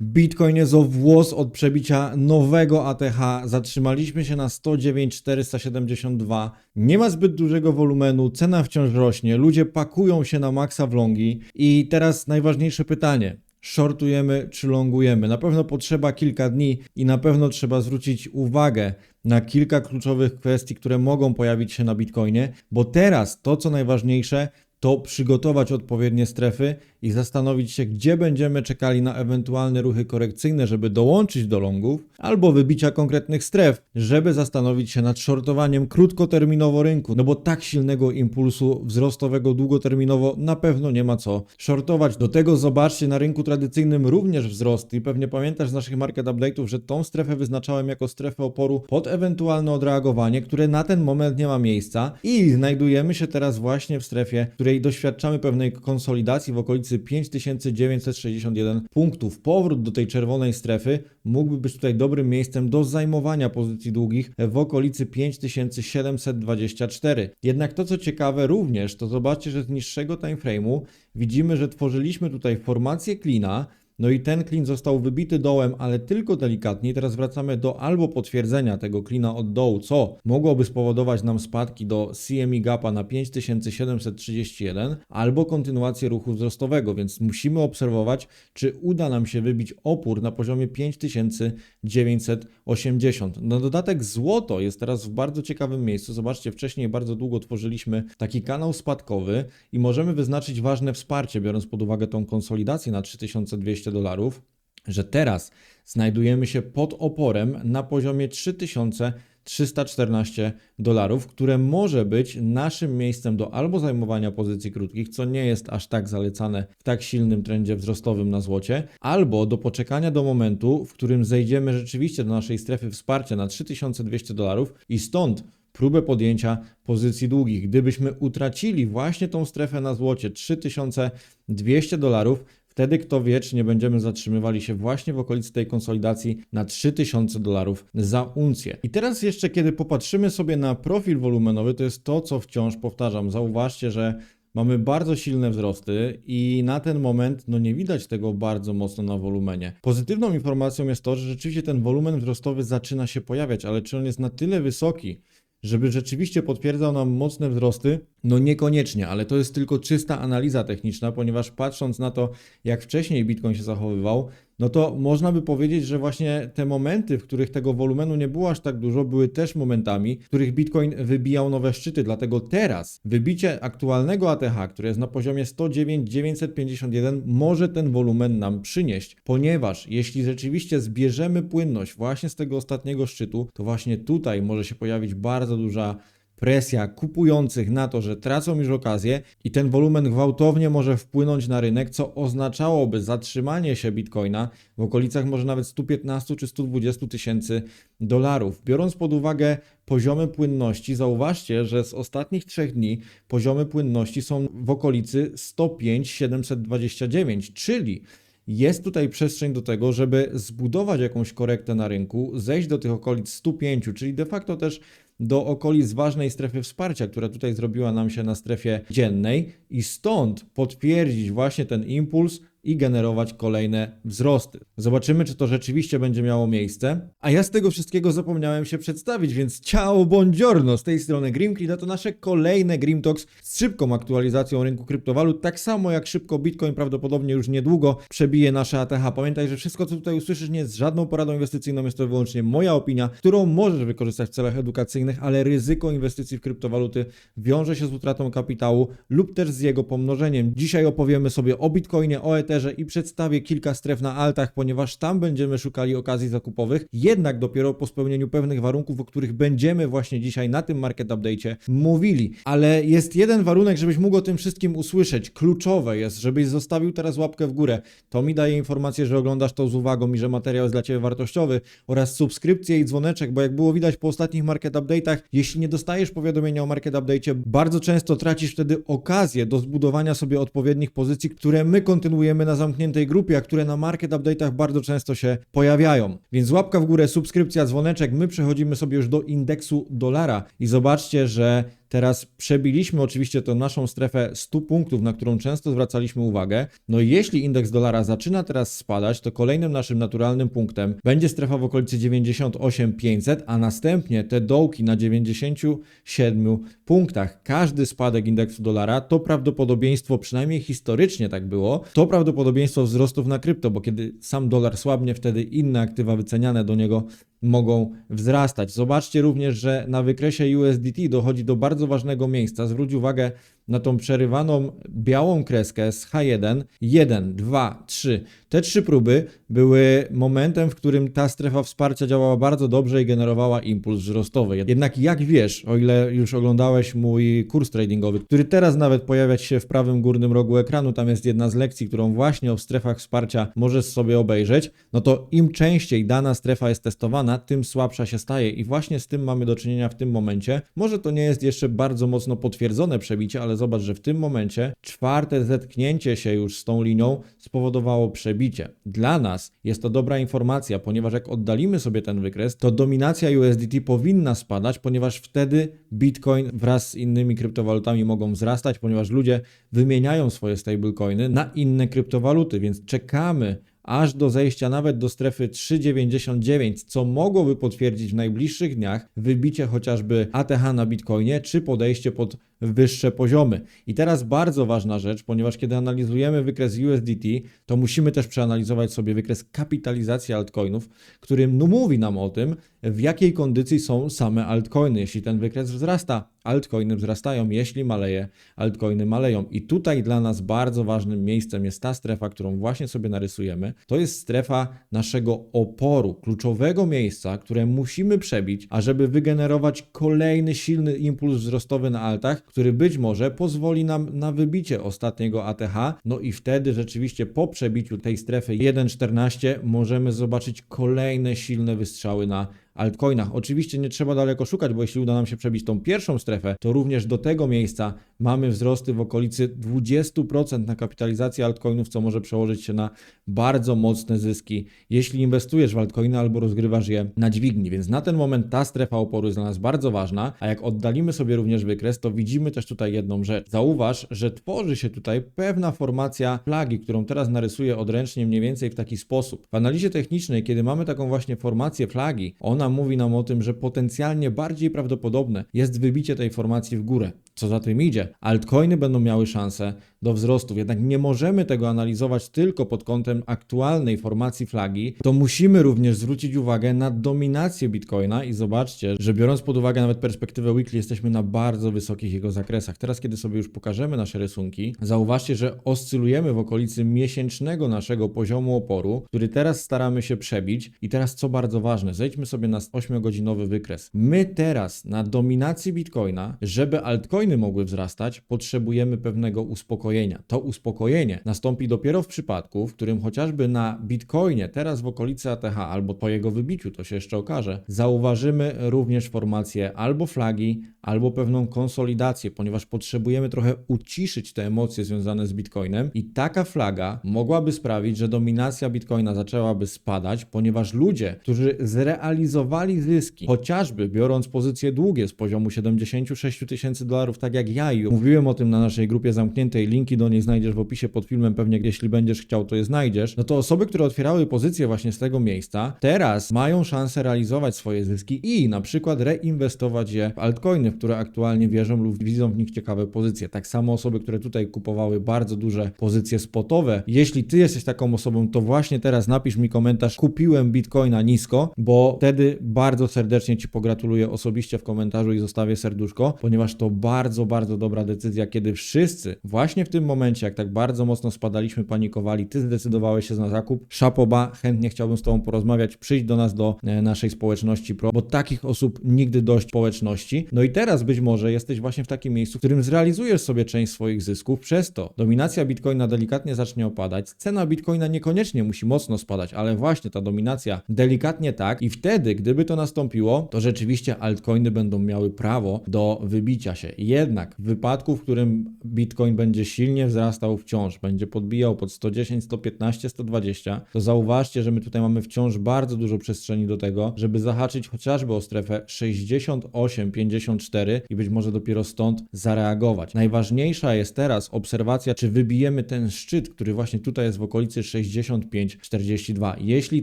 Bitcoin jest o włos od przebicia nowego ATH. Zatrzymaliśmy się na 109 472. Nie ma zbyt dużego wolumenu, cena wciąż rośnie, ludzie pakują się na maksa w longi. I teraz najważniejsze pytanie. Shortujemy czy longujemy? Na pewno potrzeba kilka dni i na pewno trzeba zwrócić uwagę na kilka kluczowych kwestii, które mogą pojawić się na Bitcoinie, bo teraz to, co najważniejsze, to przygotować odpowiednie strefy i zastanowić się, gdzie będziemy czekali na ewentualne ruchy korekcyjne, żeby dołączyć do longów, albo wybicia konkretnych stref, żeby zastanowić się nad shortowaniem krótkoterminowo rynku, no bo tak silnego impulsu wzrostowego długoterminowo na pewno nie ma co shortować. Do tego zobaczcie, na rynku tradycyjnym również wzrost i pewnie pamiętasz z naszych market update'ów, że tą strefę wyznaczałem jako strefę oporu pod ewentualne odreagowanie, które na ten moment nie ma miejsca i znajdujemy się teraz właśnie w strefie, której doświadczamy pewnej konsolidacji w okolicy 5961 punktów. Powrót do tej czerwonej strefy mógłby być tutaj dobrym miejscem do zajmowania pozycji długich w okolicy 5724. Jednak to co ciekawe również, to zobaczcie, że z niższego timeframe'u widzimy, że tworzyliśmy tutaj formację klina, no i ten klin został wybity dołem, ale tylko delikatnie. Teraz wracamy do albo potwierdzenia tego klina od dołu, co mogłoby spowodować nam spadki do CME gapa na 5731, albo kontynuację ruchu wzrostowego, więc musimy obserwować, czy uda nam się wybić opór na poziomie 5980. Na dodatek złoto jest teraz w bardzo ciekawym miejscu. Zobaczcie, wcześniej bardzo długo tworzyliśmy taki kanał spadkowy i możemy wyznaczyć ważne wsparcie, biorąc pod uwagę tą konsolidację na 3200 dolarów, że teraz znajdujemy się pod oporem na poziomie 3314 dolarów, które może być naszym miejscem do albo zajmowania pozycji krótkich, co nie jest aż tak zalecane w tak silnym trendzie wzrostowym na złocie, albo do poczekania do momentu, w którym zejdziemy rzeczywiście do naszej strefy wsparcia na 3200 dolarów i stąd próbę podjęcia pozycji długich. Gdybyśmy utracili właśnie tą strefę na złocie 3200 dolarów, Wtedy, kto wie, czy nie będziemy zatrzymywali się właśnie w okolicy tej konsolidacji na 3000 dolarów za uncję. I teraz jeszcze, kiedy popatrzymy sobie na profil wolumenowy, to jest to, co wciąż powtarzam. Zauważcie, że Mamy bardzo silne wzrosty i na ten moment no nie widać tego bardzo mocno na wolumenie. Pozytywną informacją jest to, że rzeczywiście ten wolumen wzrostowy zaczyna się pojawiać, ale czy on jest na tyle wysoki, żeby rzeczywiście potwierdzał nam mocne wzrosty? No niekoniecznie, ale to jest tylko czysta analiza techniczna, ponieważ patrząc na to, jak wcześniej Bitcoin się zachowywał, no to można by powiedzieć, że właśnie te momenty, w których tego wolumenu nie było aż tak dużo, były też momentami, w których Bitcoin wybijał nowe szczyty. Dlatego teraz wybicie aktualnego ATH, które jest na poziomie 109 951, może ten wolumen nam przynieść, ponieważ jeśli rzeczywiście zbierzemy płynność właśnie z tego ostatniego szczytu, to właśnie tutaj może się pojawić bardzo duża presja kupujących na to, że tracą już okazję i ten wolumen gwałtownie może wpłynąć na rynek, co oznaczałoby zatrzymanie się bitcoina w okolicach może nawet 115 czy 120 tysięcy dolarów. Biorąc pod uwagę poziomy płynności, zauważcie, że z ostatnich trzech dni poziomy płynności są w okolicy 105 729, czyli jest tutaj przestrzeń do tego, żeby zbudować jakąś korektę na rynku, zejść do tych okolic 105, czyli de facto też do okolic ważnej strefy wsparcia, która tutaj zrobiła nam się na strefie dziennej i stąd potwierdzić właśnie ten impuls i generować kolejne wzrosty. Zobaczymy, czy to rzeczywiście będzie miało miejsce. A ja z tego wszystkiego zapomniałem się przedstawić, więc ciao, buongiorno, z tej strony Grimkli, to nasze kolejne Grim Talks z szybką aktualizacją rynku kryptowalut, tak samo jak szybko Bitcoin prawdopodobnie już niedługo przebije nasze ATH. Pamiętaj, że wszystko, co tutaj usłyszysz, nie jest żadną poradą inwestycyjną, jest to wyłącznie moja opinia, którą możesz wykorzystać w celach edukacyjnych, ale ryzyko inwestycji w kryptowaluty wiąże się z utratą kapitału lub też z jego pomnożeniem. Dzisiaj opowiemy sobie o Bitcoinie, o Etherze, i przedstawię kilka stref na altach, ponieważ tam będziemy szukali okazji zakupowych, jednak dopiero po spełnieniu pewnych warunków, o których będziemy właśnie dzisiaj na tym market update'cie mówili. Ale jest jeden warunek, żebyś mógł o tym wszystkim usłyszeć. Kluczowe jest, żebyś zostawił teraz łapkę w górę. To mi daje informację, że oglądasz to z uwagą i że materiał jest dla Ciebie wartościowy oraz subskrypcję i dzwoneczek, bo jak było widać po ostatnich market update'ach, jeśli nie dostajesz powiadomienia o market update'cie, bardzo często tracisz wtedy okazję do zbudowania sobie odpowiednich pozycji, które my kontynuujemy na zamkniętej grupie, a które na market update'ach bardzo często się pojawiają. Więc łapka w górę, subskrypcja, dzwoneczek. My przechodzimy sobie już do indeksu dolara i zobaczcie, że teraz przebiliśmy oczywiście tą naszą strefę 100 punktów, na którą często zwracaliśmy uwagę. No i jeśli indeks dolara zaczyna teraz spadać, to kolejnym naszym naturalnym punktem będzie strefa w okolicy 98,500, a następnie te dołki na 97 punktach. Każdy spadek indeksu dolara to prawdopodobieństwo, przynajmniej historycznie tak było, to prawdopodobieństwo wzrostów na krypto, bo kiedy sam dolar słabnie, wtedy inne aktywa wyceniane do niego mogą wzrastać. Zobaczcie również, że na wykresie USDT dochodzi do bardzo ważnego miejsca. Zwróć uwagę na tą przerywaną białą kreskę z H1. 1, 2, 3. Te trzy próby były momentem, w którym ta strefa wsparcia działała bardzo dobrze i generowała impuls wzrostowy. Jednak jak wiesz, o ile już oglądałeś mój kurs tradingowy, który teraz nawet pojawia się w prawym górnym rogu ekranu, tam jest jedna z lekcji, którą właśnie o strefach wsparcia możesz sobie obejrzeć, no to im częściej dana strefa jest testowana, tym słabsza się staje i właśnie z tym mamy do czynienia w tym momencie. Może to nie jest jeszcze bardzo mocno potwierdzone przebicie, ale zobacz, że w tym momencie czwarte zetknięcie się już z tą linią spowodowało przebicie. Dla nas jest to dobra informacja, ponieważ jak oddalimy sobie ten wykres, to dominacja USDT powinna spadać, ponieważ wtedy Bitcoin wraz z innymi kryptowalutami mogą wzrastać, ponieważ ludzie wymieniają swoje stablecoiny na inne kryptowaluty, więc czekamy aż do zejścia nawet do strefy 3,99, co mogłoby potwierdzić w najbliższych dniach wybicie chociażby ATH na Bitcoinie, czy podejście pod wyższe poziomy. I teraz bardzo ważna rzecz, ponieważ kiedy analizujemy wykres USDT, to musimy też przeanalizować sobie wykres kapitalizacji altcoinów, który mówi nam o tym, w jakiej kondycji są same altcoiny. Jeśli ten wykres wzrasta, altcoiny wzrastają, jeśli maleje, altcoiny maleją. I tutaj dla nas bardzo ważnym miejscem jest ta strefa, którą właśnie sobie narysujemy. To jest strefa naszego oporu, kluczowego miejsca, które musimy przebić, ażeby wygenerować kolejny silny impuls wzrostowy na altach, który być może pozwoli nam na wybicie ostatniego ATH. No i wtedy rzeczywiście po przebiciu tej strefy 1.14 możemy zobaczyć kolejne silne wystrzały na altcoinach. Oczywiście nie trzeba daleko szukać, bo jeśli uda nam się przebić tą pierwszą strefę, to również do tego miejsca mamy wzrosty w okolicy 20% na kapitalizację altcoinów, co może przełożyć się na bardzo mocne zyski, jeśli inwestujesz w altcoiny albo rozgrywasz je na dźwigni. Więc na ten moment ta strefa oporu jest dla nas bardzo ważna, a jak oddalimy sobie również wykres, to widzimy też tutaj jedną rzecz. Zauważ, że tworzy się tutaj pewna formacja flagi, którą teraz narysuję odręcznie mniej więcej w taki sposób. W analizie technicznej, kiedy mamy taką właśnie formację flagi, ona mówi nam o tym, że potencjalnie bardziej prawdopodobne jest wybicie tej formacji w górę. Co za tym idzie? Altcoiny będą miały szansę do wzrostów, jednak nie możemy tego analizować tylko pod kątem aktualnej formacji flagi, to musimy również zwrócić uwagę na dominację Bitcoina i zobaczcie, że biorąc pod uwagę nawet perspektywę weekly, jesteśmy na bardzo wysokich jego zakresach. Teraz, kiedy sobie już pokażemy nasze rysunki, zauważcie, że oscylujemy w okolicy miesięcznego naszego poziomu oporu, który teraz staramy się przebić i teraz co bardzo ważne, zejdźmy sobie na 8-godzinowy wykres. My teraz na dominacji Bitcoina, żeby altcoiny mogły wzrastać, potrzebujemy pewnego uspokojenia. To uspokojenie nastąpi dopiero w przypadku, w którym chociażby na Bitcoinie, teraz w okolicy ATH albo po jego wybiciu, to się jeszcze okaże, zauważymy również formację albo flagi, albo pewną konsolidację, ponieważ potrzebujemy trochę uciszyć te emocje związane z Bitcoinem i taka flaga mogłaby sprawić, że dominacja Bitcoina zaczęłaby spadać, ponieważ ludzie, którzy zrealizowali zyski, chociażby biorąc pozycje długie z poziomu 76 tysięcy dolarów, tak jak ja i mówiłem o tym na naszej grupie zamkniętej, linki do niej znajdziesz w opisie pod filmem, pewnie jeśli będziesz chciał, to je znajdziesz, no to osoby, które otwierały pozycje właśnie z tego miejsca, teraz mają szansę realizować swoje zyski i na przykład reinwestować je w altcoiny, w które aktualnie wierzą lub widzą w nich ciekawe pozycje. Tak samo osoby, które tutaj kupowały bardzo duże pozycje spotowe. Jeśli ty jesteś taką osobą, to właśnie teraz napisz mi komentarz kupiłem Bitcoina nisko, bo wtedy bardzo serdecznie ci pogratuluję osobiście w komentarzu i zostawię serduszko, ponieważ to bardzo, bardzo dobra decyzja, kiedy wszyscy właśnie w tym momencie, jak tak bardzo mocno spadaliśmy, panikowali, ty zdecydowałeś się na zakup. Szapoba, chętnie chciałbym z tobą porozmawiać, przyjdź do nas do e, naszej społeczności pro, bo takich osób nigdy dość społeczności. No i teraz być może jesteś właśnie w takim miejscu, w którym zrealizujesz sobie część swoich zysków, przez to dominacja Bitcoina delikatnie zacznie opadać, cena Bitcoina niekoniecznie musi mocno spadać, ale właśnie ta dominacja delikatnie tak i wtedy, gdyby to nastąpiło, to rzeczywiście altcoiny będą miały prawo do wybicia się. Jednak w wypadku, w którym Bitcoin będzie silnie wzrastał wciąż, będzie podbijał pod 110, 115, 120, to zauważcie, że my tutaj mamy wciąż bardzo dużo przestrzeni do tego, żeby zahaczyć chociażby o strefę 68, 54 i być może dopiero stąd zareagować. Najważniejsza jest teraz obserwacja, czy wybijemy ten szczyt, który właśnie tutaj jest w okolicy 65, 42. Jeśli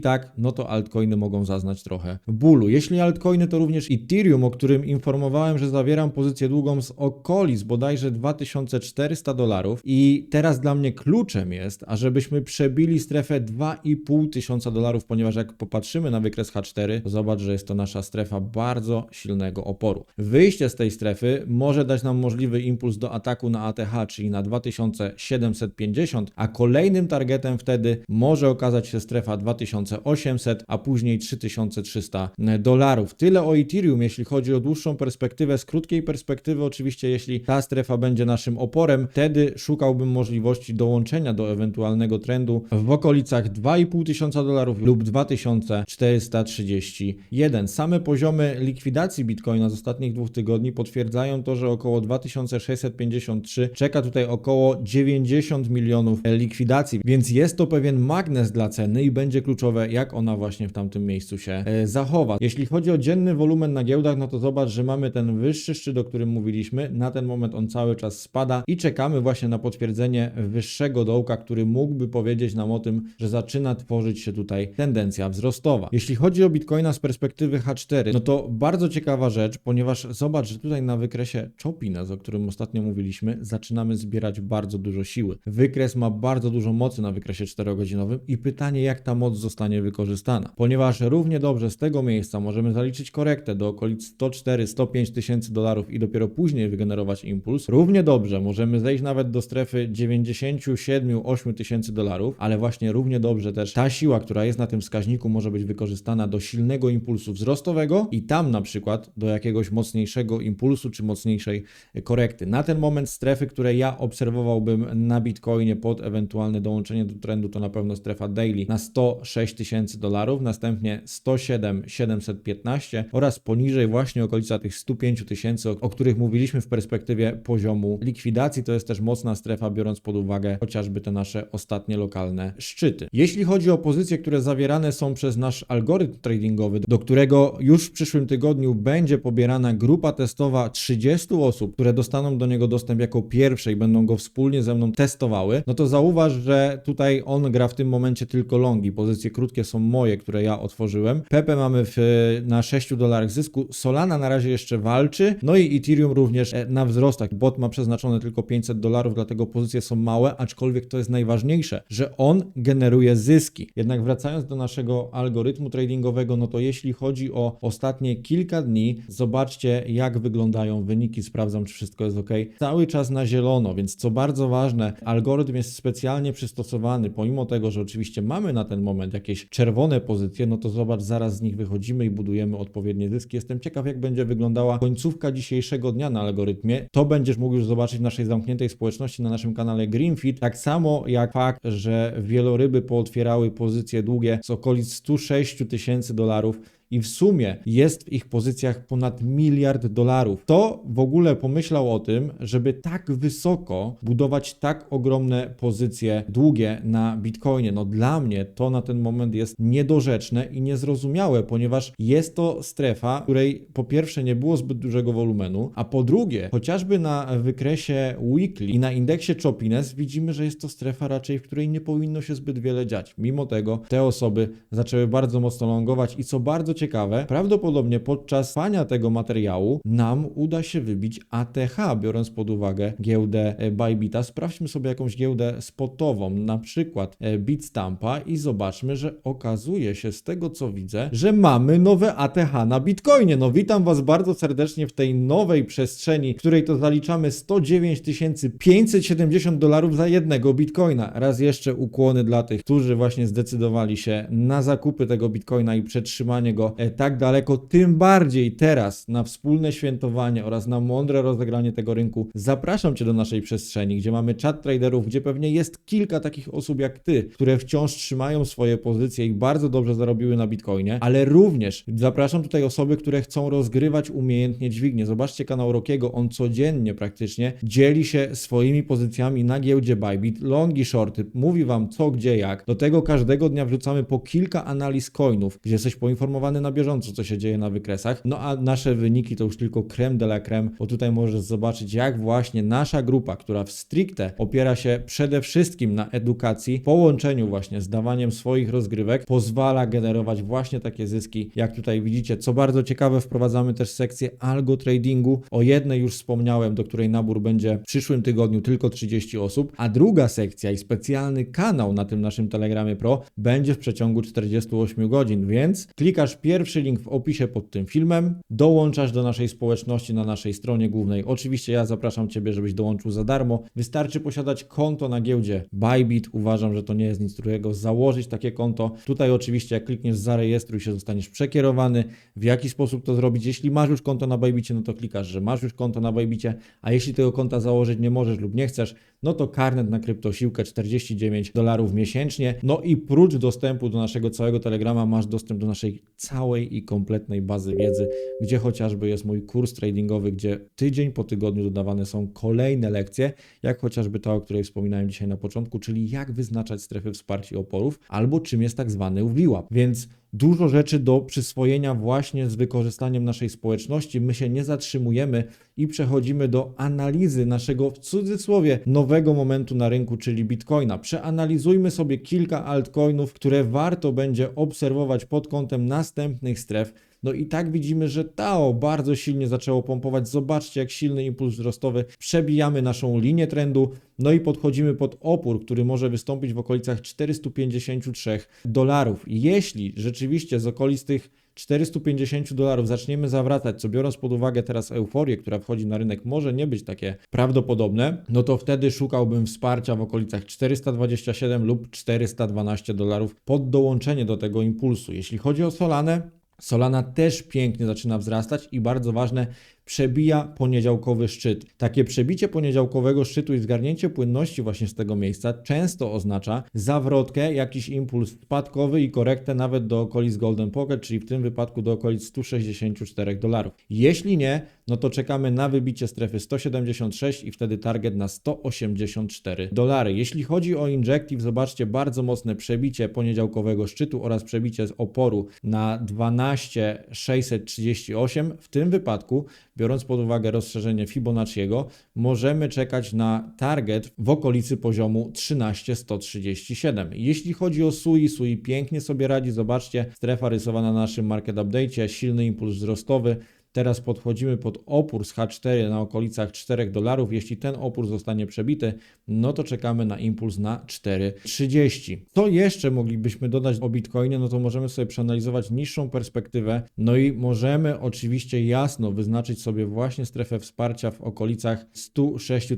tak, no to altcoiny mogą zaznać trochę bólu. Jeśli altcoiny, to również Ethereum, o którym informowałem, że zawieram pozycję długą z okolic bodajże 2400 dolarów i teraz dla mnie kluczem jest, ażebyśmy przebili strefę 2,5 tysiąca dolarów, ponieważ jak popatrzymy na wykres H4, to zobacz, że jest to nasza strefa bardzo silnego oporu. Wyjście z tej strefy może dać nam możliwy impuls do ataku na ATH, czyli na 2750, a kolejnym targetem wtedy może okazać się strefa 2800, a później 3300 dolarów. Tyle o Ethereum, jeśli chodzi o dłuższą perspektywę. Z krótkiej perspektywy, oczywiście, jeśli ta strefa będzie naszym oporem, wtedy szukałbym możliwości dołączenia do ewentualnego trendu w okolicach 2,5 tysiąca dolarów lub 2431. Same poziomy likwidacji Bitcoina z ostatnich dwóch tygodni potwierdzają to, że około 2653 czeka tutaj około 90 milionów likwidacji, więc jest to pewien magnes dla ceny i będzie kluczowe, jak ona właśnie w tamtym miejscu się e, zachowa. Jeśli chodzi o dzienny wolumen na giełdach, no to zobacz, że mamy ten wyższy szczyt, o którym mówiliśmy. Na ten moment on cały czas spada i czekamy właśnie na potwierdzenie wyższego dołka, który mógłby powiedzieć nam o tym, że zaczyna tworzyć się tutaj tendencja wzrostowa. Jeśli chodzi o Bitcoina z perspektywy H4, no to bardzo ciekawa rzecz, ponieważ zobacz, że tutaj na wykresie Chopinez, o którym ostatnio mówiliśmy, zaczynamy zbierać bardzo dużo siły. Wykres ma bardzo dużo mocy na wykresie 4-godzinowym i pytanie, jak ta moc zostanie wykorzystana. Ponieważ równie dobrze z tego miejsca możemy zaliczyć korektę do okolic 104-105 tysięcy dolarów i dopiero później wygenerować impuls. Równie dobrze możemy zejść nawet do strefy 97-8 tysięcy dolarów, ale właśnie równie dobrze też ta siła, która jest na tym wskaźniku, może być wykorzystana do silnego impulsu wzrostowego i tam na przykład do jakiegoś mocniejszego impulsu czy mocniejszej korekty. Na ten moment strefy, które ja obserwowałbym na Bitcoinie pod ewentualne dołączenie do trendu, to na pewno strefa daily na 106 tysięcy dolarów, następnie 107 715 oraz poniżej właśnie okolica tych 105 tysięcy, o, których mówiliśmy w perspektywie poziomu likwidacji. To jest też mocna strefa, biorąc pod uwagę chociażby te nasze ostatnie lokalne szczyty. Jeśli chodzi o pozycje, które zawierane są przez nasz algorytm tradingowy, do którego już w przyszłym tygodniu będzie pobierana grupa testowa 30 osób, które dostaną do niego dostęp jako pierwsze i będą go wspólnie ze mną testowały, no to zauważ, że tutaj on gra w tym momencie tylko longi. Pozycje krótkie są moje, które ja otworzyłem. Pepe mamy w, na 6 dolarach zysku. Solana na razie jeszcze walczy. No i Ethereum również e, na wzrostach. Bot ma przeznaczone tylko 500 dolarów, dlatego pozycje są małe, aczkolwiek to jest najważniejsze, że on generuje zyski. Jednak wracając do naszego algorytmu tradingowego, no to jeśli chodzi o ostatnie kilka dni, zobaczcie jak wyglądają wyniki. Sprawdzam, czy wszystko jest ok. Cały czas na zielono, więc co bardzo ważne, algorytm jest specjalnie przystosowany, pomimo tego, że oczywiście mamy na ten moment jakieś czerwone pozycje, no to zobacz, zaraz z nich wychodzimy i budujemy odpowiednie zyski. Jestem ciekaw, jak będzie wyglądała końcówka dzisiejszego dnia na algorytmie. To będziesz mógł już zobaczyć w naszej zamkniętej społeczności na naszym kanale Greenfit, tak samo jak fakt, że wieloryby pootwierały pozycje długie z okolic 106 tysięcy dolarów i w sumie jest w ich pozycjach ponad miliard dolarów. To w ogóle pomyślał o tym, żeby tak wysoko budować tak ogromne pozycje długie na Bitcoinie. No dla mnie to na ten moment jest niedorzeczne i niezrozumiałe, ponieważ jest to strefa, której po pierwsze nie było zbyt dużego wolumenu, a po drugie, chociażby na wykresie weekly i na indeksie Chopiness widzimy, że jest to strefa raczej, w której nie powinno się zbyt wiele dziać. Mimo tego te osoby zaczęły bardzo mocno longować i co bardzo ciekawe, prawdopodobnie podczas trwania tego materiału nam uda się wybić ATH, biorąc pod uwagę giełdę e, Bybita. Sprawdźmy sobie jakąś giełdę spotową, na przykład e, Bitstampa i zobaczmy, że okazuje się z tego co widzę, że mamy nowe ATH na Bitcoinie. No witam Was bardzo serdecznie w tej nowej przestrzeni, w której to zaliczamy 109 570 dolarów za jednego Bitcoina. Raz jeszcze ukłony dla tych, którzy właśnie zdecydowali się na zakupy tego Bitcoina i przetrzymanie go e, tak daleko, tym bardziej teraz na wspólne świętowanie oraz na mądre rozegranie tego rynku zapraszam Cię do naszej przestrzeni, gdzie mamy czat traderów, gdzie pewnie jest kilka takich osób jak Ty, które wciąż trzymają swoje pozycje i bardzo dobrze zarobiły na Bitcoinie, ale również zapraszam tutaj osoby, które chcą rozgrywać umiejętnie dźwignię. Zobaczcie kanał Rokiego, on codziennie praktycznie dzieli się swoimi pozycjami na giełdzie Bybit, longi, shorty, mówi Wam co, gdzie, jak. Do tego każdego dnia wrzucamy po kilka analiz coinów, gdzie jesteś poinformowany na bieżąco, co się dzieje na wykresach. No a nasze wyniki to już tylko creme de la creme, bo tutaj możesz zobaczyć, jak właśnie nasza grupa, która w stricte opiera się przede wszystkim na edukacji, połączeniu właśnie z dawaniem swoich rozgrywek, pozwala generować właśnie takie zyski, jak tutaj widzicie. Co bardzo ciekawe, wprowadzamy też sekcję algo tradingu. O jednej już wspomniałem, do której nabór będzie w przyszłym tygodniu tylko 30 osób, a druga sekcja i specjalny kanał na tym naszym Telegramie Pro będzie w przeciągu 48 godzin, więc klikasz pierwszy link w opisie pod tym filmem, dołączasz do naszej społeczności na naszej stronie głównej. Oczywiście ja zapraszam Ciebie, żebyś dołączył za darmo. Wystarczy posiadać konto na giełdzie Bybit. Uważam, że to nie jest nic trudnego założyć takie konto. Tutaj oczywiście jak klikniesz zarejestruj się, zostaniesz przekierowany. W jaki sposób to zrobić? Jeśli masz już konto na Bybicie, no to klikasz, że masz już konto na Bybicie, a jeśli tego konta założyć nie możesz lub nie chcesz, no to karnet na kryptosiłkę 49 dolarów miesięcznie. No i prócz dostępu do naszego całego Telegrama masz dostęp do naszej całej i kompletnej bazy wiedzy, gdzie chociażby jest mój kurs tradingowy, gdzie tydzień po tygodniu dodawane są kolejne lekcje, jak chociażby ta, o której wspominałem dzisiaj na początku, czyli jak wyznaczać strefy wsparcia i oporów, albo czym jest tak zwany VWAP. Więc dużo rzeczy do przyswojenia właśnie z wykorzystaniem naszej społeczności. My się nie zatrzymujemy i przechodzimy do analizy naszego w cudzysłowie nowego momentu na rynku, czyli Bitcoina. Przeanalizujmy sobie kilka altcoinów, które warto będzie obserwować pod kątem następnych stref. No i tak widzimy, że Tao bardzo silnie zaczęło pompować. Zobaczcie, jak silny impuls wzrostowy. Przebijamy naszą linię trendu, no i podchodzimy pod opór, który może wystąpić w okolicach 453 dolarów. Jeśli rzeczywiście z okolic tych 450 dolarów zaczniemy zawracać, co biorąc pod uwagę teraz euforię, która wchodzi na rynek, może nie być takie prawdopodobne, no to wtedy szukałbym wsparcia w okolicach 427 lub 412 dolarów pod dołączenie do tego impulsu. Jeśli chodzi o Solanę, Solana też pięknie zaczyna wzrastać i bardzo ważne, przebija poniedziałkowy szczyt. Takie przebicie poniedziałkowego szczytu i zgarnięcie płynności właśnie z tego miejsca często oznacza zawrotkę, jakiś impuls spadkowy i korektę nawet do okolic Golden Pocket, czyli w tym wypadku do okolic 164 dolarów. Jeśli nie, no to czekamy na wybicie strefy 176 i wtedy target na 184 dolary. Jeśli chodzi o Injective, zobaczcie bardzo mocne przebicie poniedziałkowego szczytu oraz przebicie z oporu na 12638. W tym wypadku biorąc pod uwagę rozszerzenie Fibonacciego, możemy czekać na target w okolicy poziomu 13137. Jeśli chodzi o SUI, SUI pięknie sobie radzi, zobaczcie, strefa rysowana na naszym market update, silny impuls wzrostowy, Teraz podchodzimy pod opór z H4 na okolicach 4 dolarów. Jeśli ten opór zostanie przebity, no to czekamy na impuls na 4,30. Co jeszcze moglibyśmy dodać o Bitcoinie? No to możemy sobie przeanalizować niższą perspektywę. No i możemy oczywiście jasno wyznaczyć sobie właśnie strefę wsparcia w okolicach 106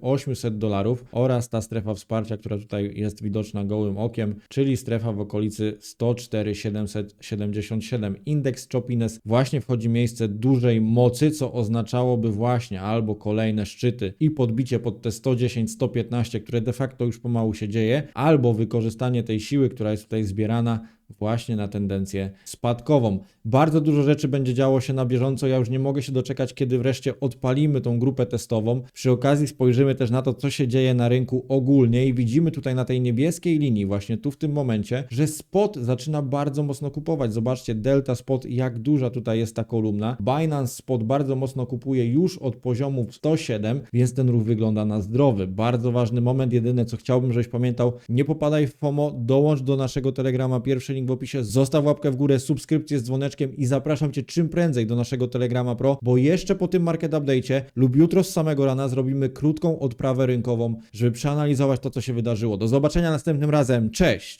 800 dolarów oraz ta strefa wsparcia, która tutaj jest widoczna gołym okiem, czyli strefa w okolicy 104 777. Indeks Chopiness właśnie wchodzi miejsce dużej mocy, co oznaczałoby właśnie albo kolejne szczyty i podbicie pod te 110-115, które de facto już pomału się dzieje, albo wykorzystanie tej siły, która jest tutaj zbierana właśnie na tendencję spadkową. Bardzo dużo rzeczy będzie działo się na bieżąco. Ja już nie mogę się doczekać, kiedy wreszcie odpalimy tą grupę testową. Przy okazji spojrzymy też na to, co się dzieje na rynku ogólnie i widzimy tutaj na tej niebieskiej linii, właśnie tu w tym momencie, że spot zaczyna bardzo mocno kupować. Zobaczcie, delta spot, jak duża tutaj jest ta kolumna. Binance spot bardzo mocno kupuje już od poziomu 107, więc ten ruch wygląda na zdrowy. Bardzo ważny moment. Jedyne, co chciałbym, żebyś pamiętał, nie popadaj w FOMO, dołącz do naszego Telegrama. Link w opisie. Zostaw łapkę w górę, subskrypcję z dzwoneczkiem i zapraszam Cię czym prędzej do naszego Telegrama Pro, bo jeszcze po tym market update'cie lub jutro z samego rana zrobimy krótką odprawę rynkową, żeby przeanalizować to, co się wydarzyło. Do zobaczenia następnym razem. Cześć!